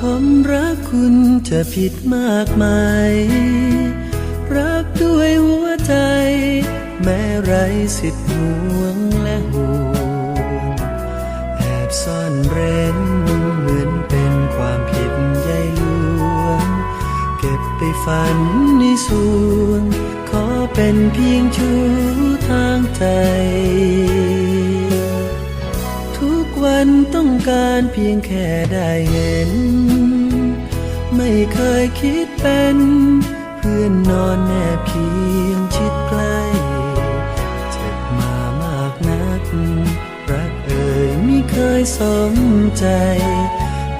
ผมรักคุณจะผิดมากไหมาย รักด้วยหัวใจ แม้ไรสิทธิ์ห่วงและห่วงแอบซ่อนเร้นเหมือนเป็นความผิดใหญ่หลวง เก็บไปฝันในสวง ขอเป็นเพียงชูทางใจ นต้องการเพียงแค่ได้เห็น ไม่เคยคิดเป็น เพื่อนนอนแนบเคียงชิดใกล้เจ็บมามากนัก รักเอ่ยไม่เคยสมใจ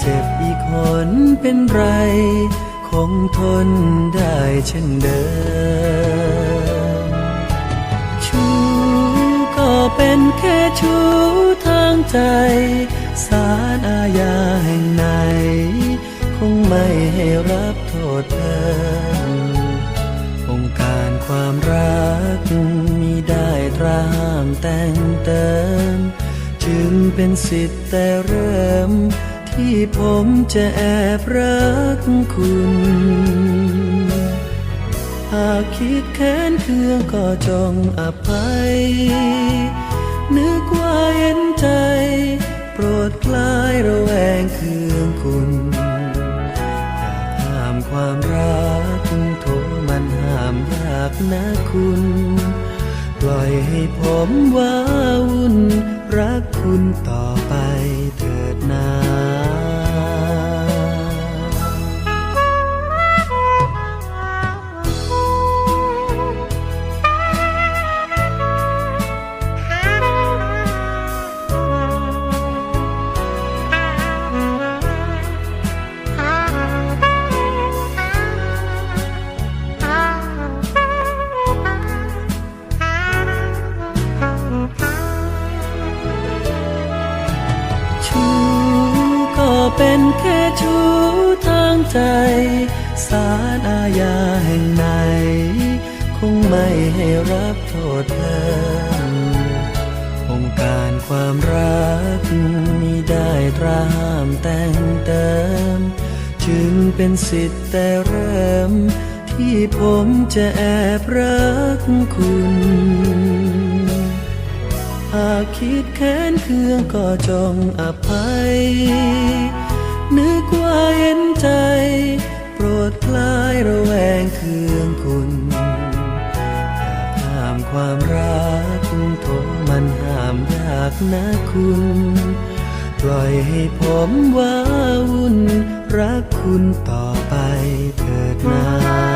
เจ็บอีกคนเป็นไร คงทนได้เช่นเดิมชูก็เป็นแค่ชูทา ใจ สารอาญาแห่งไหน คงไม่ให้รับโทษเพิ่มองค์การความรักมีได้ตราห้ามแต่งเติม จึงเป็นสิทธิ์แต่เริ่ม ที่ผมจะแอบรักคุณหากคิดแค้นเคืองก็จงอภัย นึกว่าเห็นใจ โปรดคลายระแวงเคืองคุณอยากห้ามความรักโทมันห้ามยากนะคุณ ปล่อยให้ผมว้าวุ่นรักคุณต่อ เป็นแค่ชู้ทางใจ สารอาญาแห่งไหน คงไม่ให้รับโทษเพิ่มองค์การความรักมีได้ตราห้ามแต่งเติม จึงเป็นสิทธิ์แต่เริ่ม ที่ผมจะแอบรักคุณากคิดแค้นเคืองก็จงอภัย นึกว่าเห็นใจ โปรดคลายระแวงเคืองคุณอยากห้ามความรักโทมันห้ามยากนะคุณ ปล่อยให้ผมว้าวุ่น รักคุณต่อไปเถิดนา